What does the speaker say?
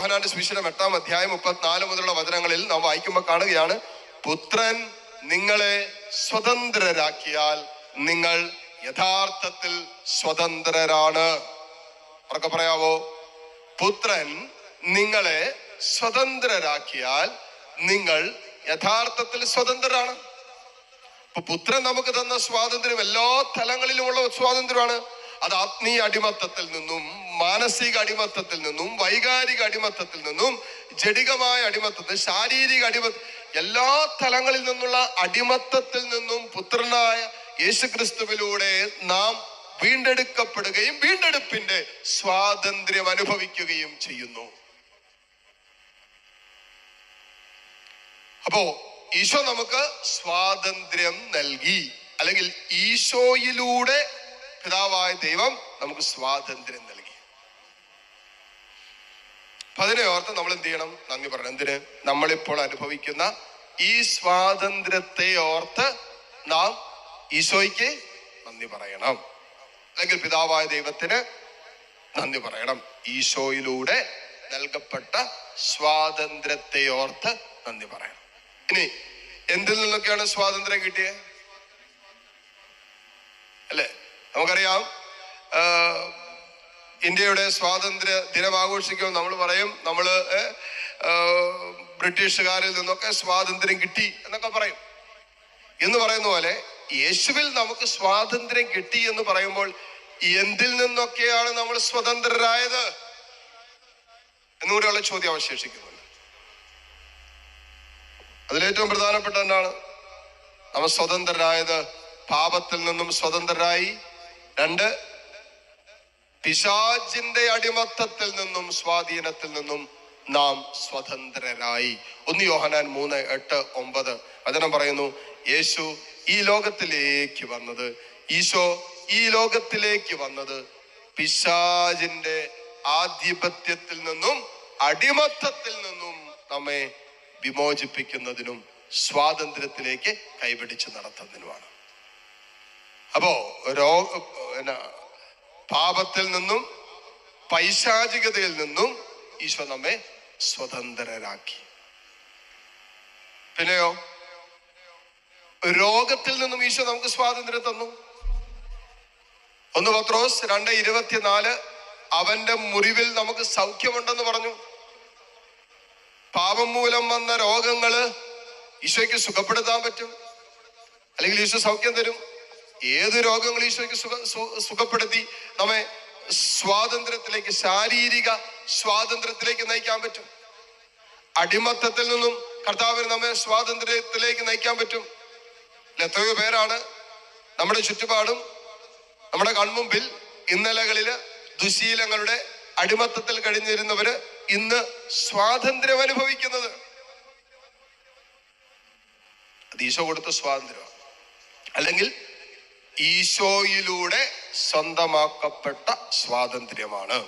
യോഹന്നാന്റെ സുവിശേഷം എട്ടാം അധ്യായം മുപ്പത്തിനാല് മുതലുള്ള വചനങ്ങളിൽ നാം വായിക്കുമ്പോൾ കാണുകയാണ് പുത്രൻ നിങ്ങളെ സ്വതന്ത്രരാക്കിയാൽ നിങ്ങൾ യഥാർത്ഥത്തിൽ സ്വതന്ത്രരാണ്. ഉറക്കെ പറയാവോ? പുത്രൻ നിങ്ങളെ സ്വതന്ത്രരാക്കിയാൽ നിങ്ങൾ യഥാർത്ഥത്തിൽ സ്വതന്ത്രരാണ്. ഇപ്പൊ പുത്രൻ നമുക്ക് തന്ന സ്വാതന്ത്ര്യം എല്ലാ തലങ്ങളിലുമുള്ള സ്വാതന്ത്ര്യമാണ്. അത് ആത്മീയ അടിമത്തത്തിൽ നിന്നും മാനസിക അടിമത്തത്തിൽ നിന്നും വൈകാരിക അടിമത്തത്തിൽ നിന്നും ജടികമായ അടിമത്തത്തിൽ ശാരീരിക അടിമ എല്ലാ തലങ്ങളിൽ നിന്നുള്ള അടിമത്തത്തിൽ നിന്നും പുത്രനായ യേശുക്രിസ്തുവിലൂടെ നാം വീണ്ടെടുക്കപ്പെടുകയും വീണ്ടെടുപ്പിന്റെ സ്വാതന്ത്ര്യം അനുഭവിക്കുകയും ചെയ്യുന്നു. അപ്പോ ഈശോ നമുക്ക് സ്വാതന്ത്ര്യം നൽകി. അല്ലെങ്കിൽ ഈശോയിലൂടെ പിതാവായ ദൈവം നമുക്ക് സ്വാതന്ത്ര്യം നൽകി. അപ്പൊ അതിനെ ഓർത്ത് നമ്മൾ എന്ത് ചെയ്യണം? നന്ദി പറയണം. എന്തിന്? നമ്മളിപ്പോൾ അനുഭവിക്കുന്ന ഈ സ്വാതന്ത്ര്യത്തെ ഓർത്ത് നാം ഈശോയ്ക്ക് നന്ദി പറയണം. അല്ലെങ്കിൽ പിതാവായ ദൈവത്തിന് നന്ദി പറയണം. ഈശോയിലൂടെ നൽകപ്പെട്ട സ്വാതന്ത്ര്യത്തെ ഓർത്ത് നന്ദി പറയണം. ഇനി എന്തിൽ നിന്നൊക്കെയാണ് സ്വാതന്ത്ര്യം കിട്ടിയത്? അല്ലേ? നമുക്കറിയാം ഇന്ത്യയുടെ സ്വാതന്ത്ര്യ ദിനം ആഘോഷിക്കുമ്പോൾ നമ്മൾ പറയും. നമ്മൾ ബ്രിട്ടീഷുകാരിൽ നിന്നൊക്കെ സ്വാതന്ത്ര്യം കിട്ടി എന്നൊക്കെ പറയും. എന്ന് പറയുന്ന പോലെ യേശുവിൽ നമുക്ക് സ്വാതന്ത്ര്യം കിട്ടി എന്ന് പറയുമ്പോൾ എന്തിൽ നിന്നൊക്കെയാണ് നമ്മൾ സ്വതന്ത്രരായത്? എന്നുകൂടെയുള്ള ചോദ്യം അവശേഷിക്കുന്നുണ്ട്. അതിലേറ്റവും പ്രധാനപ്പെട്ട എന്താണ്? നമ്മൾ സ്വതന്ത്രരായത് പാപത്തിൽ നിന്നും സ്വതന്ത്രരായി. രണ്ട് പിശാചിന്റെ അടിമത്തത്തിൽ നിന്നും സ്വാധീനത്തിൽ നിന്നും നാം സ്വതന്ത്രരായി. ഒന്ന് യോഹനാൻ മൂന്ന് എട്ട് ഒമ്പത്. വചനം പറയുന്നു യേശു ഈ ലോകത്തിലേക്ക് വന്നത് ഈശോ ഈ ലോകത്തിലേക്ക് വന്നത് പിശാചിന്റെ ആധിപത്യത്തിൽ നിന്നും അടിമത്തത്തിൽ നിന്നും നമ്മെ വിമോചിപ്പിക്കുന്നതിനും സ്വാതന്ത്ര്യത്തിലേക്ക് കൈപിടിച്ച് നടത്തുന്നതിനുമാണ്. അപ്പോ എന്നാ, പാപത്തിൽ നിന്നും പൈശാചികതയിൽ നിന്നും ഈശോ നമ്മെ സ്വതന്ത്രരാക്കി. പിന്നെയോ? രോഗത്തിൽ നിന്നും ഈശോ നമുക്ക് സ്വാതന്ത്ര്യം തന്നു. ഒന്ന് പത്രോസ് രണ്ട് ഇരുപത്തിനാല് അവന്റെ മുറിവിൽ നമുക്ക് സൗഖ്യമുണ്ടെന്ന് പറഞ്ഞു. പാപം മൂലം വന്ന രോഗങ്ങൾ ഈശോയ്ക്ക് സുഖപ്പെടുത്താൻ പറ്റും. അല്ലെങ്കിൽ ഈശോ സൗഖ്യം തരും. ഏത് രോഗങ്ങൾ ഈശോയ്ക്ക് സുഖ സുഖപ്പെടുത്തി നമ്മെ സ്വാതന്ത്ര്യത്തിലേക്ക് ശാരീരിക സ്വാതന്ത്ര്യത്തിലേക്ക് നയിക്കാൻ പറ്റും. അടിമത്തത്തിൽ നിന്നും കർത്താവിന് നമ്മെ സ്വാതന്ത്ര്യത്തിലേക്ക് നയിക്കാൻ പറ്റും. എത്രയോ പേരാണ് നമ്മുടെ ചുറ്റുപാടും നമ്മുടെ കൺമുമ്പിൽ ഇന്നലകളിൽ ദുശീലങ്ങളുടെ അടിമത്തത്തിൽ കഴിഞ്ഞിരുന്നവര് ഇന്ന് സ്വാതന്ത്ര്യം അനുഭവിക്കുന്നത്. അത് ഈശോ കൊടുത്ത സ്വാതന്ത്ര്യം അല്ലെങ്കിൽ ഈശോയിലൂടെ സ്വന്തമാക്കപ്പെട്ട സ്വാതന്ത്ര്യമാണ്.